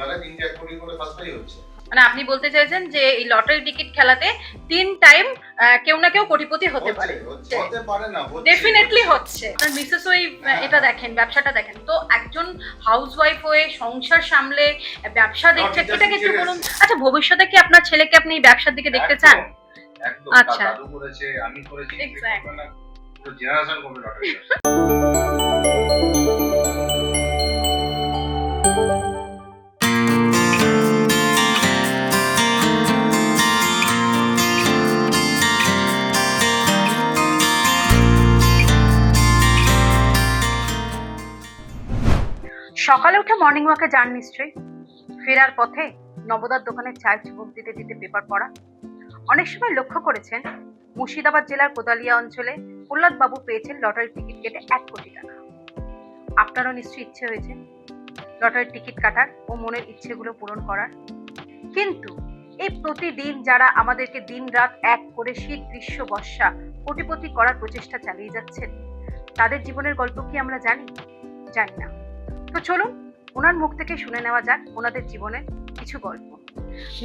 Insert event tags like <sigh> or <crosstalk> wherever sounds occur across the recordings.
তিনবারে তিনটে এক কোটি করে ফার্স্ট হচ্ছে মানে আপনি বলতে চাইছেন যে এই লটারি টিকিট খেলাতে তিন টাইম কেউ না কেউ কোটিপতি হতে পারে হতে পারে না ডেফিনেটলি হচ্ছে। আপনার মিসেস ওই। এটা দেখেন ব্যবসাটা দেখেন তো একজন হাউসওয়াইফ হয়ে সংসার সামলে ব্যবসা দেখছে এটা এটাকে একটু বলুন আচ্ছা ভবিষ্যতে কি আপনার ছেলেকে আপনি এই ব্যবসার দিকে দেখতে চান আচ্ছা। আমি করেছি. পুরো জেনারেশন করবে লটারি সকালে উঠে মর্নিং ওয়াকে যান নিশ্চয়ই। ফেরার পথে নবদার দোকানে চায় চুমুক দিতে দিতে পেপার পড়া। অনেক সময় লক্ষ্য করেছেন, মুর্শিদাবাদ জেলার কোদালিয়া অঞ্চলে বাবু পেয়েছেন লটারির টিকিট কেটে এক কোটি টাকা। আপনারও নিশ্চয়ই ইচ্ছে হয়েছে লটারির টিকিট কাটার ও মনের ইচ্ছেগুলো পূরণ করার। কিন্তু এই প্রতিদিন যারা আমাদেরকে দিন রাত এক করে শীত, গ্রীষ্ম, বর্ষা কোটিপতি করার প্রচেষ্টা চালিয়ে যাচ্ছেন, তাদের জীবনের গল্প কি আমরা জানি? জানি না। তো চলুন, ওনার মুখ থেকে শুনে নেওয়া যাক ওনাদের জীবনের কিছু গল্প।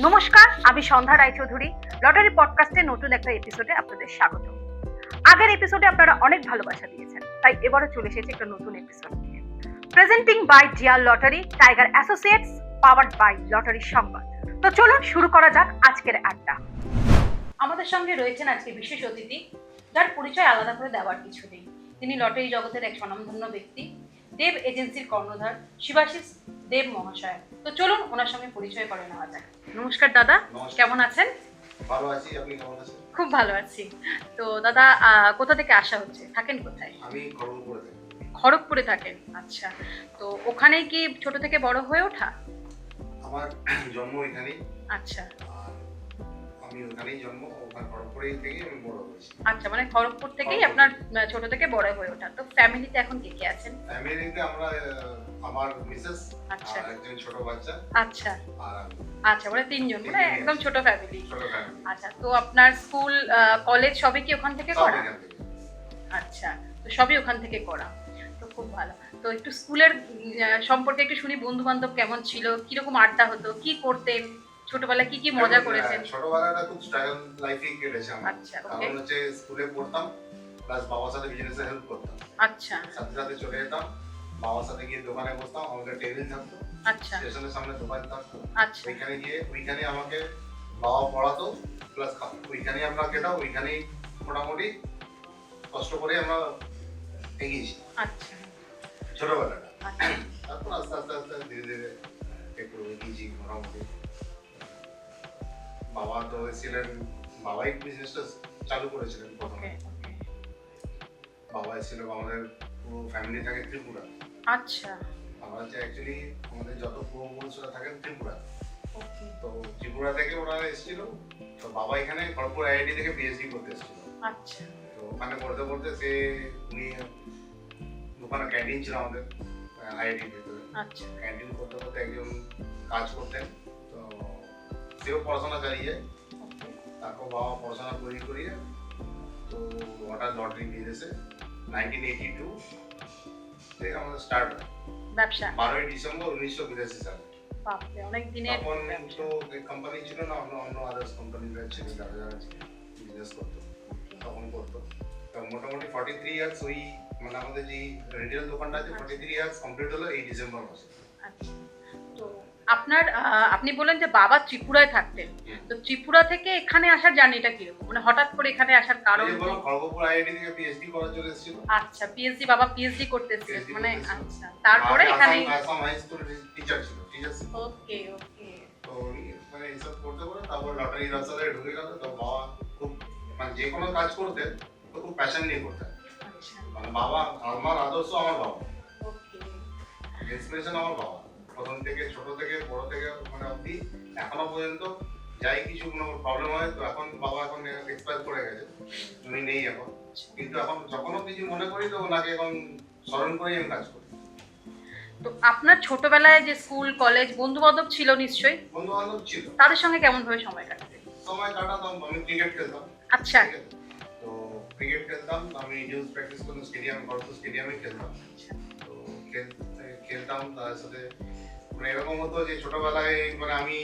নমস্কার, আমি সন্ধ্যা রায়চৌধুরী। লটারি পডকাস্টের নতুন একটা এপিসোডে আপনাদের স্বাগত। আগের এপিসোডে আপনারা অনেক ভালোবাসা দিয়েছেন, তাই এবারও চলে এসেছে একটা নতুন এপিসোড নিয়ে। প্রেজেন্টিং বাই জিয়ার lottery tiger associates powered by lottery Sambad তো চলুন, শুরু করা যাক আজকের আড্ডা। আমাদের সঙ্গে রয়েছেন আজকে বিশেষ অতিথি, যার পরিচয় আলাদা করে দেওয়ার কিছু নেই। তিনি লটারি জগতের এক স্বনামধন্য ব্যক্তি। দেব এজেন্সির কর্ণধার শিবাশিস দেব মহাশয়। তো চলুন ওনার সঙ্গে পরিচয় করে নেওয়া যাক। নমস্কার দাদা কেমন আছেন? ভালো আছি আপনি কেমন আছেন? খুব ভালো আছি। তো দাদা কোথা থেকে আসা হচ্ছে? থাকেন কোথায়? আমি করে থাকি। খড়গপুরে থাকেন আচ্ছা। তো ওখানেই কি ছোট থেকে বড় হয়ে ওঠা? আমার জন্ম এখানেই। আচ্ছা। আমি ওখানেই জন্ম ওখানে খড়গপুরেই থেকে আমি বড় হয়েছি। আচ্ছা মানে খড়গপুর থেকেই আপনার ছোট থেকে বড় হয়ে ওঠা। তো ফ্যামিলিতে এখন কে কে আছেন? ফ্যামিলিতে আমরা আমার মিসেস আচ্ছা। একজন ছোট বাচ্চা। আচ্ছা। আর আচ্ছা মানে তিনজন মানে একদম। ছোট ফ্যামিলি আচ্ছা তো আপনার স্কুল কলেজ সবই কি ওখান থেকে করা? আচ্ছা তো সবই ওখান থেকে করা। তো খুব ভালো। তো একটু স্কুলের সম্পর্কে একটু শুনি বন্ধু বান্ধব কেমন ছিল? কীরকম আড্ডা হতো? কি করতেন? ছোটবেলায় কি কি মজা করেছেন? ছোটবেলাটা খুব স্ট্রাগল লাইফেই কেটেছে আমার। আচ্ছা ওকে কারণ হচ্ছে স্কুলে পড়তাম প্লাস বাবার সাথে বিজনেসে হেল্প করতাম। আচ্ছা। সাথে সাথে চলে যেতাম বাবার সাথে গিয়ে দোকানে বসতাম আমাদের টেবিল থাকতো। আচ্ছা। স্টেশনের সামনে দোকান থাকতো। আচ্ছা। ওইখানে গিয়ে ওইখানে আমাকে বাবা পড়াতো প্লাস ওইখানে আমরা খেতাম ওইখানেই মোটামুটি কষ্ট করে আমরা এগিয়েছি। আচ্ছা। ছোটবেলাটা। আচ্ছা। তারপর আস্তে আস্তে আস্তে ধীরে ধীরে একটু এগিয়েছি মোটামুটি। বাবা তো ছিলেন বাবাই বিজনেসটা চালু করেছিলেন প্রথমে। বাবা ছিল আমাদের পুরো ফ্যামিলি থাকে ত্রিপুরা। আচ্ছা। আমরা হচ্ছে অ্যাকচুয়ালি আমাদের যত পূর্বপুরুষরা থাকেন ত্রিপুরা। তো ত্রিপুরা থেকে ওরা এসেছিল তো বাবা এখানে খড়গপুর আইআইটি থেকে পিএইচডি করতে এসেছিল। আচ্ছা। তো ওখানে করতে করতে সে উনি দোকানে ক্যান্টিন ছিল আমাদের আইআইটির ভিতরে আচ্ছা। ক্যান্টিন করতে করতে একজন কাজ করতেন। সেও পড়াশোনা চালিয়ে যায়। তারপর বাবা পড়াশোনা করিয়ে করিয়ে তো হঠাৎ লটারি বিজনেসে নাইনটিন এইটি টু থেকে আমাদের স্টার্ট হয়। ব্যবসা। বারোই ডিসেম্বর উনিশশো বিরাশি সালে। বাপরে অনেক দিনের তখন তো কোম্পানি ছিল না অন্য অন্য আদার্স ছিল যারা যারা বিজনেস করতো। তখন করতো। তো মোটামুটি ফর্টি থ্রি ইয়ার্স ওই মানে আমাদের যে রিটেল দোকানটা আছে ফর্টি থ্রি ইয়ার্স কমপ্লিট হলো এই ডিসেম্বর মাসে। আচ্ছা। আপনার আপনি বলেন যে বাবা ত্রিপুরায় থাকতেন। তো ত্রিপুরা থেকে এখানে আসার জার্নিটা কীরকম? মানে হঠাৎ করে এখানে আসার কারণ খড়গপুর আইআইটি থেকে পিএইচডি করার জন্য এসেছিল। আচ্ছা পিএইচডি বাবা পিএইচডি করতেছিলেন মানে আচ্ছা তারপরে এখানে আসাম হাই স্কুলের টিচার ছিল টিচার ছিল। Okay okay. তো মানে এইসব করতে করে তারপর লটারি ঢুকে গেল তো বাবা খুব মানে যে কোনো কাজ করতেন তো খুব প্যাশন নিয়ে করতেন। আচ্ছা। মানে বাবা আমার আদর্শ আমার বাবা। ইন্সপিরেশন আমার বাবা। প্রথম থেকে ছোট থেকে বড় থেকে মানে অবধি। এখনও পর্যন্ত যাই কিছু কোনো প্রবলেম হয় তো এখন বাবা এখন এক্সপায়ার করে গেছে। উনি নেই এখন। কিন্তু এখন যখনও কিছু মনে করি তো ওনাকে এখন স্মরণ করেই আমি কাজ করি। তো আপনার ছোটবেলায় যে স্কুল কলেজ বন্ধু বান্ধব ছিল নিশ্চয়ই? বন্ধু বান্ধব ছিল। তাদের সঙ্গে কেমন ভাবে সময় কাটাতে সময় কাটাতাম আমি ক্রিকেট খেলতাম। আচ্ছা। তো ক্রিকেট খেলতাম আমি নিউজ প্র্যাকটিস করতাম স্টেডিয়াম খড়গপুর স্টেডিয়ামে খেলতাম। আচ্ছা। তো খেলতাম তার সাথে মানে এরকম হতো যে ছোটবেলায় মানে আমি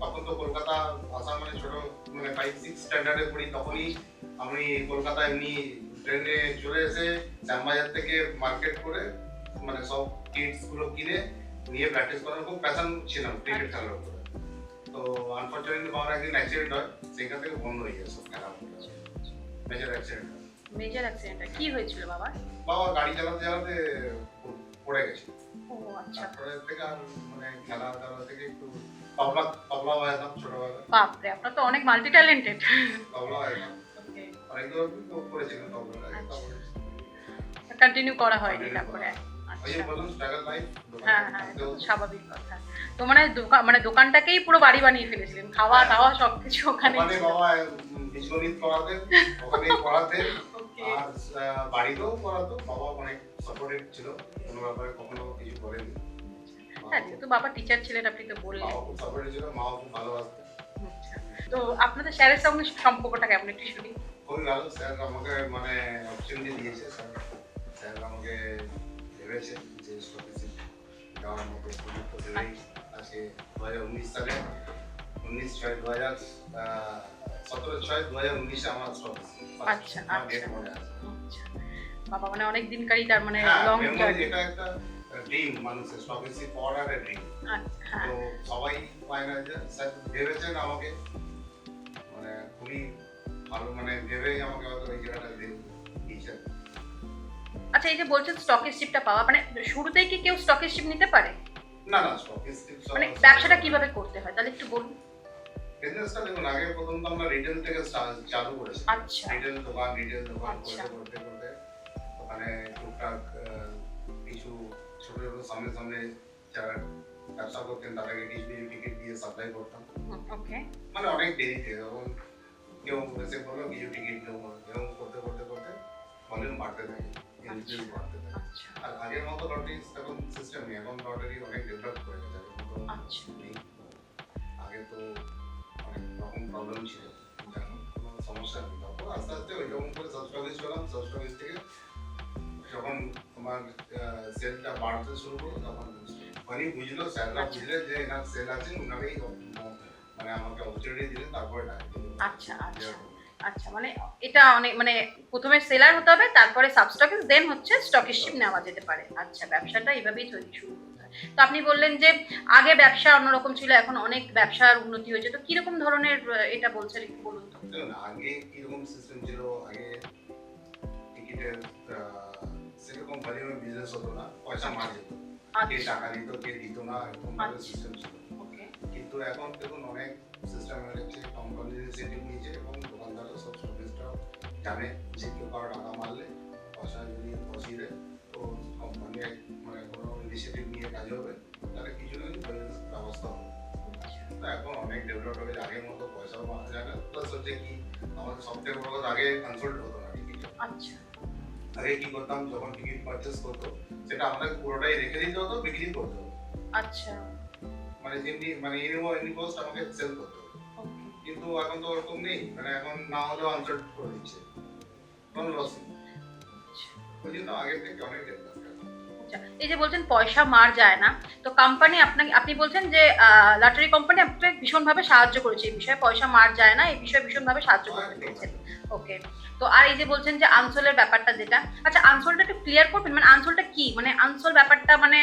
তখন তো কলকাতা আসা মানে ছোট মানে ফাইভ সিক্স স্ট্যান্ডার্ডে পড়ি তখনই আমি কলকাতা এমনি ট্রেনে চলে এসে শ্যামবাজার থেকে মার্কেট করে মানে সব কিটসগুলো কিনে নিয়ে প্র্যাকটিস করার খুব প্যাশন ছিলাম ক্রিকেট খেলার উপরে। তো আনফর্চুনেটলি আমার একদিন অ্যাক্সিডেন্ট হয় সেইখান থেকে বন্ধ হয়ে সব খেলা। মেজর অ্যাক্সিডেন্ট মেজর অ্যাক্সিডেন্ট কি হয়েছিল বাবা? বাবা গাড়ি চালাতে চালাতে পড়ে গেছে ও আচ্ছা। তারপরে থেকে আর মানে খেলা টেলা থেকে একটু তবলা তবলা বাজাতাম ছোটবেলায়। বাপরে আপনার তো অনেক মাল্টি ট্যালেন্টেড তবলা বাজাতাম অনেক দূর তো করেছিলাম তবলা কন্টিনিউ করা হয়নি তারপরে। আচ্ছা। হ্যাঁ হ্যাঁ স্বাভাবিক কথা। তো মানে দোকান মানে দোকানটাকেই পুরো বাড়ি বানিয়ে ফেলেছিলেন। খাওয়া হ্যাঁ। দাওয়া সবকিছু ওখানে বাবা ওখানেই আহ, বাড়িতেও পড়াতো বাবা অনেক সাপোর্টেড ছিল কোনো ব্যাপারে কখনো কিছু করেনি হ্যাঁ যেহেতু বাবা টিচার ছিলেন আপনি তো বললেন। বাবা খুব সাপোর্টেড ছিল মাও খুব ভালোবাসতেন। আচ্ছা। তো আপনাদের স্যারের সঙ্গে সম্পর্কটা কেমন একটু শুনি। খুবই ভালো স্যার আমাকে মানে অপরচুনিটি দিয়েছে স্যার। স্যার আমাকে ভেবেছে যে সফিসিয়েন্ট যাওয়ার মতো সুযোগ তো দেবেই। আজকে দু হাজার উনিশ সালে উনিশ ছয় দু হাজার আচ্ছা, আছে। বাবা মানে অনেক দিনকারই তার মানে লং জার্নি এটা একটা ড্রিম মানুষের সফিসি পড়ার ড্রিম তো সবাই পায় যে স্যার ভেবেছেন আমাকে? মানে খুবই ভালো মানে ভেবেই আমাকে হয়তো এই জায়গাটা দিয়েছেন আচ্ছা এই যে বলছেন স্টকেশিপটা পাওয়া মানে শুরুতেই কি কেউ স্টকেশিপ নিতে পারে? না না স্টকিস মানে ব্যবসাটা কীভাবে করতে হয়? তাহলে একটু বলুন। বিজনেসটা দেখুন আগে প্রথম তো আমরা রিটেল থেকে চালু করেছি আচ্ছা। রিটেল দোকান রিটেল দোকান আচ্ছা। করতে করতে করতে। ওখানে টুকটাক কিছু ছোট ছোট সামনে সামনে যারা ব্যবসা করতেন তাদেরকে ডিসপ্লে টিকিট দিয়ে সাপ্লাই করতাম। মানে অনেক দেরিতে তখন কেউ এসে বলল কিছু টিকিট নেব এরকম করতে করতে করতে ভলিউম বাড়তে থাকে ইনক্রিজ বাড়তে থাকে। আচ্ছা। আর আগের মতো লটারি এখন সিস্টেম নেই এখন লটারি অনেক ডেভেলপ করে গেছে আচ্ছা। আগে তো রকম প্রবলেম ছিল। এখন কোনো সমস্যা নেই। তারপর আস্তে আস্তে ওই রকম করে থেকে যখন তোমার সেলটা বাড়তে শুরু করল তখন মানে বুঝলো স্যাররা আচ্ছা। বুঝলে যে এনার সেল আছে মানে আমাকে অপরচুনিটি দিলেন তারপরে না আচ্ছা আচ্ছা। আচ্ছা মানে এটা অনেক মানে প্রথমে সেলার হতে হবে তারপরে সাবস্টকেস দেন হচ্ছে স্টকিশিপ নেওয়া যেতে পারে। আচ্ছা ব্যবসাটা এইভাবেই শুরু তো আপনি বললেন যে আগে ব্যবসা অন্যরকম ছিল এখন অনেক ব্যবসার উন্নতি হয়েছে। তো কীরকম ধরনের এটা বলছেন একটু বলুন আগে কীরকম সিস্টেম ছিল আগে টিকিটের সেরকম বিজনেস হতো না পয়সা মার যেত কে আচ্ছা টাকা দিত কে দিত না এরকম ভাবে আচ্ছা। সিস্টেম ছিল। কিন্তু এখন দেখুন অনেক সিস্টেম হয়ে গেছে কোম্পানি ইনিশিয়েটিভ নিয়েছে এবং দোকানদাররা সব জানে যে কেউ কারও টাকা মারলে পয়সা যদি দেয় তো কোম্পানি মানে কোনো ইনিশিয়েটিভ কাজ হবে। তাহলে কিছু না কিছু ব্যবস্থা হবে। এখন অনেক ডেভেলপ হয়ে গেছে আগের মতো পয়সাও মারা যায় না। প্লাস হচ্ছে কি আমাদের সব থেকে বড় কথা আগে কনসাল্ট হতো না টিকিট আচ্ছা। আগে কি করতাম যখন টিকিট পারচেস করতো সেটা আমাদের পুরোটাই রেখে দিতে হতো বিক্রি করতে আচ্ছা। মানে যেমনি মানে এনি কস্ট আমাকে সেল করতে কিন্তু এখন তো ওরকম নেই। মানে এখন না হলেও আনসার করে দিচ্ছে। কোনো লস নেই। ওই জন্য আগের থেকে অনেক আচ্ছা এই যে বলছেন পয়সা মার যায় না তো কোম্পানি আপনাকে আপনি বলছেন যে লটারি কোম্পানি আপনাকে ভীষণভাবে সাহায্য করেছে এই বিষয়ে পয়সা মার যায় না এই বিষয়ে ভীষণভাবে সাহায্য করতে পেরেছেন ওকে তো আর এই যে বলছেন যে আনসোলের ব্যাপারটা যেটা আচ্ছা আনসোলটা একটু ক্লিয়ার করবেন মানে আনসোলটা কি? মানে আনসোল ব্যাপারটা মানে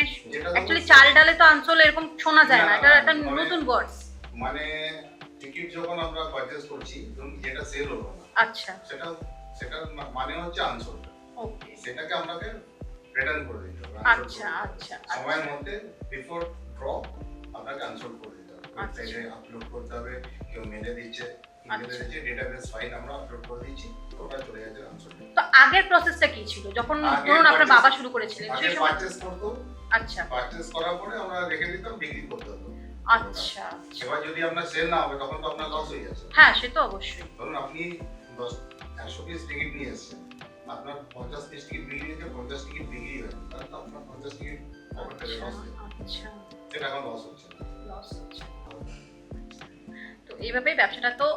অ্যাকচুয়ালি চাল ডালে তো আনসোল এরকম শোনা যায় না এটা একটা মানে- নতুন ওয়ার্ডস মানে টিকিট যখন আমরা পারচেস করছি যেটা সেল হলো আচ্ছা। সেটা সেটা মানে হচ্ছে আনসোল ওকে সেটাকে আপনাকে রিটার্ন করে দিতে হবে আচ্ছা আচ্ছা সময়ের আচ্ছা মধ্যে বিফোর ড্র আপনাকে আনসোল করে দিতে হবে। আচ্ছা। আপলোড করতে হবে কেউ মেলে দিচ্ছে আচ্ছা। তো আগের প্রসেসটা কি ছিল? যখন ধরুন আপনার বাবা শুরু করেছিলেন সেই সময় করতো। আচ্ছা। করার পরে আমরা রেখে দিতাম বিক্রি করতে হতো। আচ্ছা আচ্ছা। এবার যদি আপনার সেল না হবে তখন তো আপনার লস হয়ে যাচ্ছে। হ্যাঁ সে তো অবশ্যই। ধরুন আপনি দশ একশো পিস টিকিট নিয়ে এসছেন। আপনার পঞ্চাশ পিস টিকিট বিক্রি হয়েছে পঞ্চাশ টিকিট বিক্রি হয়েছে তাহলে তো আপনার পঞ্চাশ টিকিট পকেট থেকে আচ্ছা লস আচ্ছা। সেটা এখন লস হচ্ছে। লস হচ্ছে। তো এইভাবেই ব্যবসাটা তো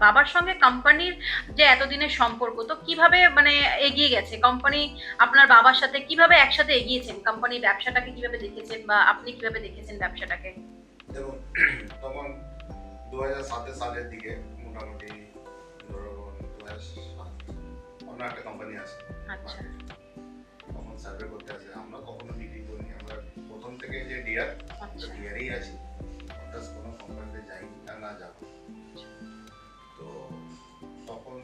বাবার সঙ্গে কোম্পানির যে এতদিনের সম্পর্ক তো কীভাবে মানে এগিয়ে গেছে? কোম্পানি আপনার বাবার সাথে কীভাবে একসাথে এগিয়েছেন? কোম্পানি ব্যবসাটাকে কীভাবে দেখেছেন বা আপনি কীভাবে দেখেছেন ব্যবসাটাকে? <clears throat> তখন দু হাজার সাতের সালের দিকে মোটামুটি ধরো দু হাজার সাত অন্য একটা কোম্পানি আছে। আচ্ছা। তখন সার্ভে করতে আসে আমরা কখনো বিক্রি করিনি। আমরা প্রথম থেকে যে ডিয়ার আচ্ছা। ডিয়ারেই আছি অর্থাৎ কোনো কোম্পানিতে যাইনি আর না যাব। তো তখন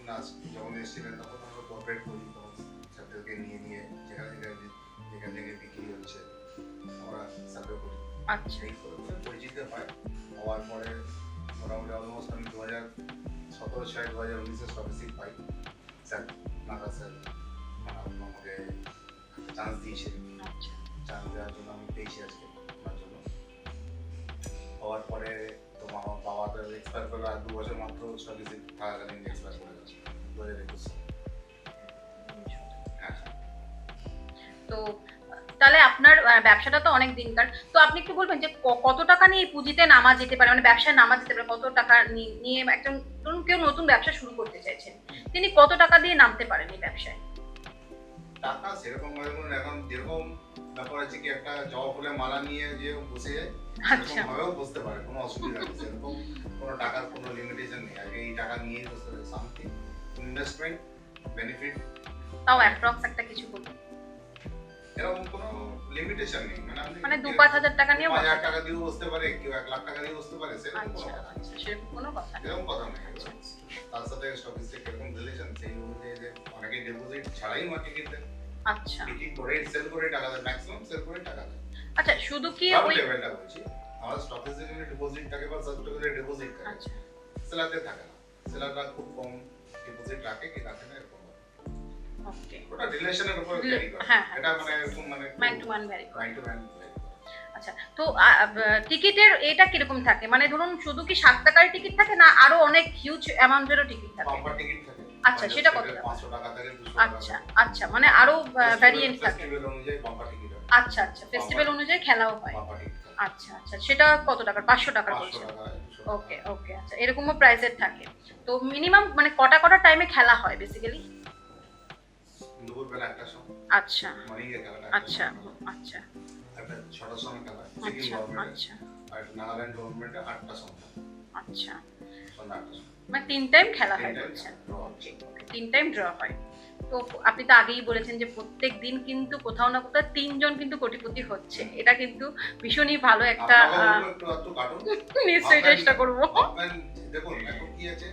যখন এসেছিলেন তখন আমরা কোঅপারেট করি তখন স্যারদেরকে নিয়ে নিয়ে যেখানে যেখানে যেখান থেকে বিক্রি হচ্ছে আমরা সার্ভে করি। আচ্ছা। সেই পরিচিত হয়। হওয়ার পরে মোটামুটি অলমোস্ট আমি দু হাজার সতেরো ছয় দু হাজার উনিশে সর্ভিসিং পাই। স্যার নাগা মানে আমাকে চান্স দিয়েছে। আচ্ছা। চান্স দেওয়ার জন্য আমি পেয়েছি আজকে ওনার জন্য। হওয়ার পরে তো আমার বাবা তো এক্সপায়ার করল আর দু বছর মাত্র সার্ভিসিং থাকাকালীন এক্সপায়ার করে গেছে হাজার একুশ। হ্যাঁ। তো তাহলে আপনার ব্যবসাটা তো অনেক দিনকার তো আপনি একটু বলবেন যে কত টাকা নিয়ে পুঁজিতে নামা যেতে পারে? মানে ব্যবসায় নামা যেতে পারে কত টাকা নিয়ে একজন ধরুন কেউ নতুন ব্যবসা শুরু করতে চাইছেন তিনি কত টাকা দিয়ে নামতে পারেন এই ব্যবসায়? টাকা সেরকম ভাবে কোনো এখন যেরকম ব্যাপার আছে কি একটা জবা ফুলের মালা নিয়ে যে বসে যায় আচ্ছা। ভাবেও বসতে পারে কোনো অসুবিধা নেই। সেরকম কোনো টাকার কোনো লিমিটেশন নেই। আগে এই টাকা নিয়েই বসতে পারে সামথিং ইনভেস্টমেন্ট বেনিফিট তাও অ্যাপ্রক্স একটা কিছু বলুন। এরকম কোনো লিমিটেশন নেই। মানে মানে দু পাঁচ হাজার টাকা নিয়ে হাজার টাকা দিয়েও বসতে পারে কেউ এক লাখ টাকা দিয়ে বসতে পারে সেরকম কোনো আচ্ছা কথা নেই। আচ্ছা সেরকম কথা নেই। এরকম কথা নেই। তার সাথে কীরকম রিলেশন সেই অনুযায়ী যে অনেকে ডিপোজিট ছাড়াই মার্কেটে দেয় আচ্ছা। বিক্রি করে সেল করে টাকা দেয় ম্যাক্সিমাম সেল করে টাকা দেয়। আচ্ছা শুধু কি ওই লেভেলটা বলছি। আমাদের স্টকিস্টে যেখানে ডিপোজিট থাকে বা সাবস্টকিস্টে ডিপোজিট থাকে। আচ্ছা। সেলারদের থাকে না। সেলাররা খুব কম ডিপোজিট রাখে কি রাখে না এরকম। ওটা রিলেশনের উপর করে। হ্যাঁ, হ্যাঁ। এটা মানে মানে man to man vary man to man আচ্ছা তো টিকিটের এটা কীরকম থাকে? মানে ধরুন শুধু কি সাত টাকার টিকিট থাকে না আরও অনেক হিউজ অ্যামাউন্টেরও টিকিট থাকে? বাম্পার টিকিট থাকে। আচ্ছা, সেটা কত টাকা? 500 টাকা থেকে 200 টাকা আচ্ছা আচ্ছা মানে আরও ভ্যারিয়েন্ট থাকে। ফেস্টিভ্যাল অনুযায়ী বাম্পার টিকিট আচ্ছা আচ্ছা ফেস্টিভ্যাল অনুযায়ী খেলাও হয়। আচ্ছা আচ্ছা সেটা কত টাকার? পাঁচশো টাকার 500 বলছেন টাকা। 200 ওকে ওকে আচ্ছা এরকমও প্রাইসের থাকে। তো মিনিমাম মানে কটা কটা টাইমে খেলা হয় বেসিক্যালি দুপুরবেলা একটা সময় আচ্ছা। মর্নিং এ খেলাটা আচ্ছা আচ্ছা। একটা ছটার সময় খেলা সিকিম আচ্ছা গভর্নমেন্ট আচ্ছা। আর নাগাল্যান্ড গভর্নমেন্টে আটটা সময় আচ্ছা। সন্ধ্যা আটটা সময় মানে তিন টাইম খেলা হয় বলছেন? তিন টাইম ড্র হয়। তো আপনি তো আগেই বলেছেন যে প্রত্যেক দিন কিন্তু কোথাও না কোথাও তিনজন কিন্তু কোটিপতি হচ্ছে। এটা কিন্তু ভীষণই ভালো একটা নিশ্চয়ই চেষ্টা করব। দেখুন এখন কি আছে?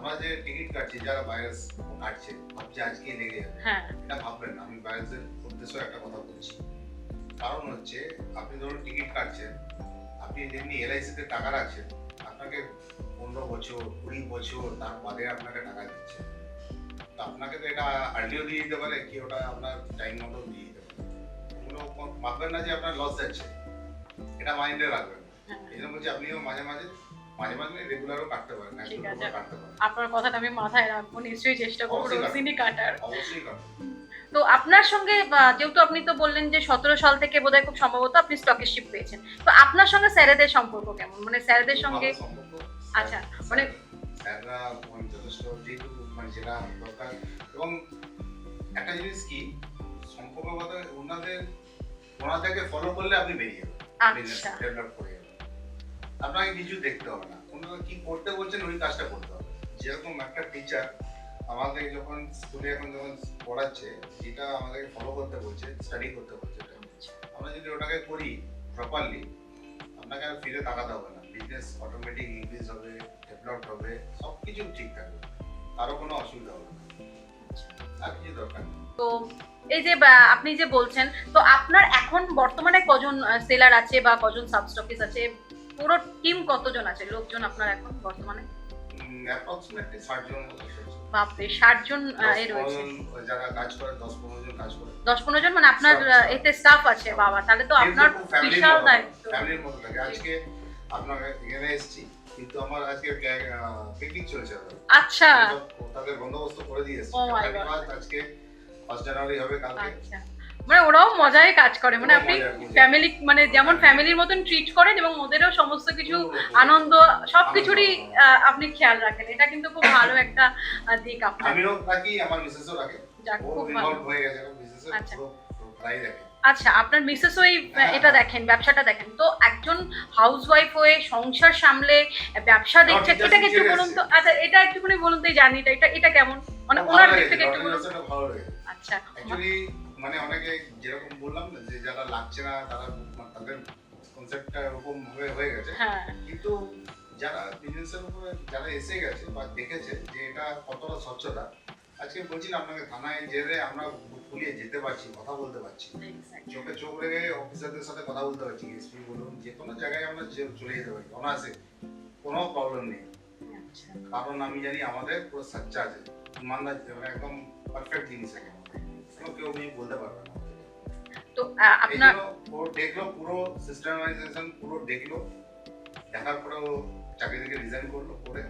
আমরা যে টিকিট কাটছি যারা ভাইরাস কাটছে ভাবছি আজকে লেগে যাবে। হ্যাঁ। এটা ভাববেন আমি ভাইরাসের উদ্দেশ্য একটা কথা বলছি। কারণ হচ্ছে আপনি ধরুন টিকিট কাটছেন আপনি যেমনি এলআইসি তে টাকা রাখছেন আপনাকে পনেরো বছর কুড়ি বছর তার বাদে আপনাকে টাকা দিচ্ছে। তো আপনাকে তো এটা আর্লিও দিয়ে দিতে পারে কি ওটা আপনার টাইম মতো দিয়ে দিতে পারে। ভাববেন না যে আপনার লস যাচ্ছে। এটা মাইন্ডে রাখবেন। হ্যাঁ। এই জন্য বলছি আপনিও মাঝে মাঝে মাঝে মাঝে রেগুলারও কাটতে পারেন ঠিক আছে। আপনার কথাটা আমি মাথায় রাখব নিশ্চয়ই চেষ্টা করব রোজিনি কাটার। অবশ্যই তো আপনার সঙ্গে যেহেতু আপনি তো বললেন যে সতেরো সাল থেকে বোধহয় খুব সম্ভবত আপনি স্টকশিপ পেয়েছেন। তো আপনার সঙ্গে স্যারেদের সম্পর্ক কেমন? মানে স্যারেদের সঙ্গে আচ্ছা, মানে- স্যাররা মানে যথেষ্ট যেহেতু মানে যেটা দরকার। এবং একটা জিনিস কি সম্পর্ক কথা ওনাদের ওনাদেরকে ফলো করলে আপনি বেরিয়ে যাবেন। আচ্ছা। ডেভেলপ করে। আপনাকে কিছু দেখতে হবে না। ওনারা কি করতে বলছেন ওই কাজটা করতে হবে। যেরকম একটা টিচার আমাদের যখন স্কুলে এখন যখন পড়াচ্ছে যেটা আমাদেরকে ফলো করতে বলছে স্টাডি করতে বলছে আমরা যদি ওটাকে করি প্রপারলি আপনাকে আর ফিরে তাকাতে হবে না। বিজনেস অটোমেটিক ইনক্রিজ হবে ডেভেলপ হবে সব কিছু ঠিক থাকবে। কারও কোনো অসুবিধা হবে না। আর কিছু দরকার তো এই যে আপনি যে বলছেন, তো আপনার এখন বর্তমানে কজন সেলার আছে বা কজন সাবস্টকিস আছে? পুরো টিম কতজন আছে? লোকজন আপনার এখন বর্তমানে? অ্যাপ্রক্সিমেটলি জন বাপরে ষাট জন দশ এ রয়েছে। পনেরো জন যারা কাজ করে দশ পনেরো জন কাজ করে। দশ পনেরো জন মানে আপনার এতে স্টাফ আছে বাবা। তাহলে তো আপনার বিশাল দায়িত্ব। ফ্যামিলির মতো থাকে। আজকে এখানে এসেছি কিন্তু আমার আজকে পিকনিক চলছে আচ্ছা। তাদের বন্দোবস্ত করে দিয়েছে Oh. আজকে জানুয়ারি হবে কালকে। আচ্ছা। মানে ওরাও মজায় কাজ করে। মানে আপনি ফ্যামিলি মানে যেমন ফ্যামিলির মতন ট্রিট করেন এবং ওদেরও সমস্ত কিছু আনন্দ সবকিছুরই আহ, আপনি খেয়াল রাখেন। এটা কিন্তু খুব ভালো একটা দিক আপনার। আমিও রাখি আমার মিসেসও রাখে যাক খুব ভালো। হয়ে গেছে মিসেসও আচ্ছা। প্রায় আচ্ছা আপনার মিসেস ওই হ্যাঁ। এটা দেখেন ব্যবসাটা দেখেন। তো একজন হাউসওয়াইফ হয়ে সংসার সামলে ব্যবসা দেখছে এটাকে একটু বলুন তো। আচ্ছা এটা একটুখানি বলুন তো এই জার্নিটা এটা এটা কেমন? মানে ওনার দিক থেকে একটু বলুন। আচ্ছা। মানে অনেকে যেরকম বললাম না যে যারা লাগছে না তারা তাদের কনসেপ্টটা এরকম ভাবে হয়ে গেছে। হ্যাঁ। কিন্তু যারা বিজনেসের উপরে যারা এসে গেছে বা দেখেছে যে এটা কতটা স্বচ্ছতা আজকে বলছি না আপনাকে থানায় জেলে আমরা ফুলিয়ে যেতে পারছি কথা বলতে পারছি। চোখে চোখ রেখে অফিসারদের সাথে কথা বলতে পারছি এসপি বলুন যে কোনো জায়গায় আমরা চলে যেতে পারি অনায়াসে কোনো প্রবলেম নেই। আচ্ছা। কারণ আমি জানি আমাদের পুরো সাচ্চা আছে ইমানদার মানে একদম পারফেক্ট জিনিস আছে কেউ কিছু বলতে পারবে না তো আপনার ও দেখল পুরো সিস্টেমাইজেশন পুরো দেখল দেখার পরে ও চাকরি থেকে রিজাইন করল করে।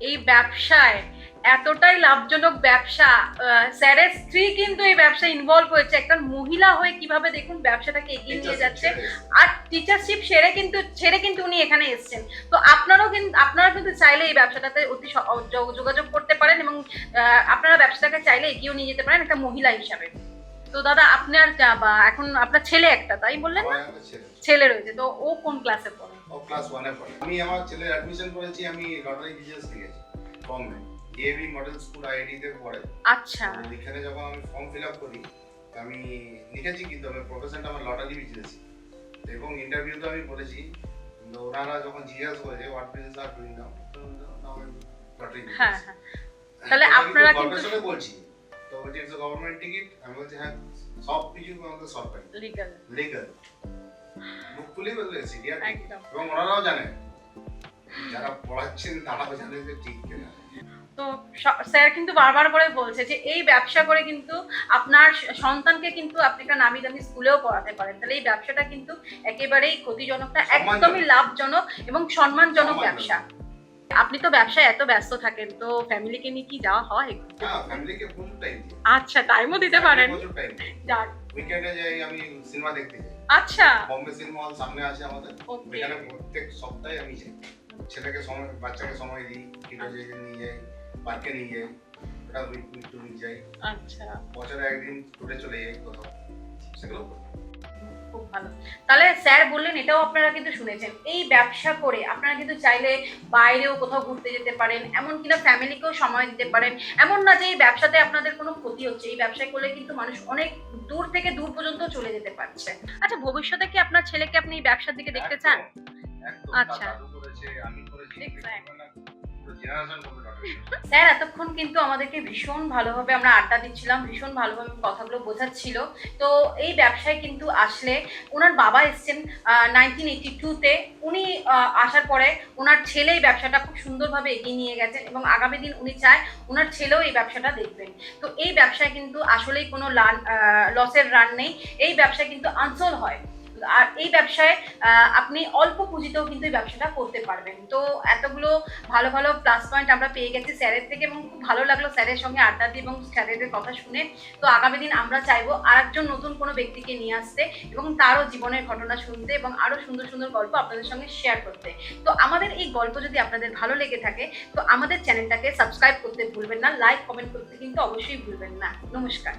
এই ব্যবসায় এতটাই লাভজনক ব্যবসা স্যারের স্ত্রী কিন্তু এই ব্যবসায় ইনভলভ হয়েছে। একটা মহিলা হয়ে কীভাবে দেখুন ব্যবসাটাকে এগিয়ে নিয়ে যাচ্ছে। আর টিচারশিপ সেরে কিন্তু ছেড়ে কিন্তু উনি এখানে এসছেন। তো আপনারাও কিন্তু আপনারা কিন্তু চাইলে এই ব্যবসাটাতে অতি যোগাযোগ করতে পারেন এবং আপনারা ব্যবসাটাকে চাইলে এগিয়েও নিয়ে যেতে পারেন একটা মহিলা হিসাবে। তো দাদা আপনার বা এখন আপনার ছেলে একটা তাই বললেন না? ছেলে রয়েছে। তো ও কোন ক্লাসে পড়ে? ও ক্লাস ওয়ানে পড়ে। আমি আমার ছেলের অ্যাডমিশন করেছি আমি লটারি বিজনেস দিয়েছি ফর্মে ডিএভি মডেল স্কুল আইডি তে পড়ে। আচ্ছা। এখানে যখন আমি ফর্ম ফিল আপ করি। আমি লিখেছি কিন্তু আমার প্রফেশনটা আমার লটারি বিজনেস এবং ইন্টারভিউতে আমি বলেছি ওনারা যখন জিজ্ঞাসা করেছে what business are doing now lottery হ্যাঁ তাহলে আপনারা কিন্তু- গবেষণা বলছি। তো বলছি ইটস গভর্নমেন্ট টিকিট আমি বলছি হ্যাঁ সব কিছু আমাদের সরকারি লিগাল লিগাল বুক খুলে বললে একদম। এবং ওনারাও জানে যারা পড়াচ্ছেন তারাও জানে যে ঠিক কিনা। তো স- স্যার কিন্তু বারবার করে বলছে যে এই ব্যবসা করে কিন্তু আপনার সন্তানকে কিন্তু আপনি একটা নামি দামি স্কুলেও পড়াতে পারেন। তাহলে এই ব্যবসাটা কিন্তু একেবারেই ক্ষতিজনক না একদমই লাভজনক এবং সম্মানজনক। ব্যবসা। আপনি তো ব্যবসায় এত ব্যস্ত থাকেন তো ফ্যামিলিকে নিয়ে কি যাওয়া হয় ফ্যামিলিকে প্রচুর টাইম আচ্ছা টাইমও দিতে পারেন। প্রচুর টাইম যাক। উইকেন্ডে যাই আমি সিনেমা দেখতে যাই। আচ্ছা। বম্বে সিনেমা হল সামনে আছে আমাদের। ওকে ওইখানে প্রত্যেক সপ্তাহে আমি যাই। ছেলেকে সময় বাচ্চাকে সময় দিই কিটো নিয়ে যাই। পার্কে নিয়ে যাই ওটা উইক উইক টু যাই। আচ্ছা। বছরে একদিন টুরে চলে যাই কোথাও। সেগুলো করি। খুব ভালো। তাহলে স্যার বললেন এটাও আপনারা কিন্তু শুনেছেন। এই ব্যবসা করে আপনারা কিন্তু চাইলে বাইরেও কোথাও ঘুরতে যেতে পারেন এমন কিনা ফ্যামিলিকেও সময় দিতে পারেন। এমন না যে এই ব্যবসাতে আপনাদের কোনো ক্ষতি হচ্ছে এই ব্যবসায় করলে কিন্তু মানুষ অনেক দূর থেকে দূর পর্যন্ত চলে যেতে পারছে। আচ্ছা ভবিষ্যতে কি আপনার ছেলেকে আপনি এই ব্যবসার দিকে দেখতে চান? আচ্ছা। আমি স্যার, এতক্ষণ কিন্তু আমাদেরকে ভীষণ ভালোভাবে আমরা আড্ডা দিচ্ছিলাম, ভীষণ ভালোভাবে কথাগুলো বোঝাচ্ছিল। তো এই ব্যবসায় কিন্তু আসলে ওনার বাবা এসছেন নাইনটিন এইটি টুতে উনি আসার পরে ওনার ছেলে এই ব্যবসাটা খুব সুন্দরভাবে এগিয়ে নিয়ে গেছেন এবং আগামী দিন উনি চায় ওনার ছেলেও এই ব্যবসাটা দেখবেন। তো এই ব্যবসায় কিন্তু আসলেই কোনো লসের রান নেই। এই ব্যবসায় কিন্তু আনসোল হয়। আর এই ব্যবসায় আপনি অল্প পুঁজিতেও কিন্তু এই ব্যবসাটা করতে পারবেন। তো এতগুলো ভালো ভালো প্লাস পয়েন্ট আমরা পেয়ে গেছি স্যারের থেকে এবং খুব ভালো লাগল স্যারের সঙ্গে আড্ডা দিয়ে এবং স্যারেদের কথা শুনে। তো আগামী দিন আমরা চাইব আরেকজন নতুন কোনো ব্যক্তিকে নিয়ে আসতে এবং তারও জীবনের ঘটনা শুনতে এবং আরও সুন্দর সুন্দর গল্প আপনাদের সঙ্গে শেয়ার করতে। তো আমাদের এই গল্প যদি আপনাদের ভালো লেগে থাকে, তো আমাদের চ্যানেলটাকে সাবস্ক্রাইব করতে ভুলবেন না লাইক কমেন্ট করতে কিন্তু অবশ্যই ভুলবেন না। নমস্কার।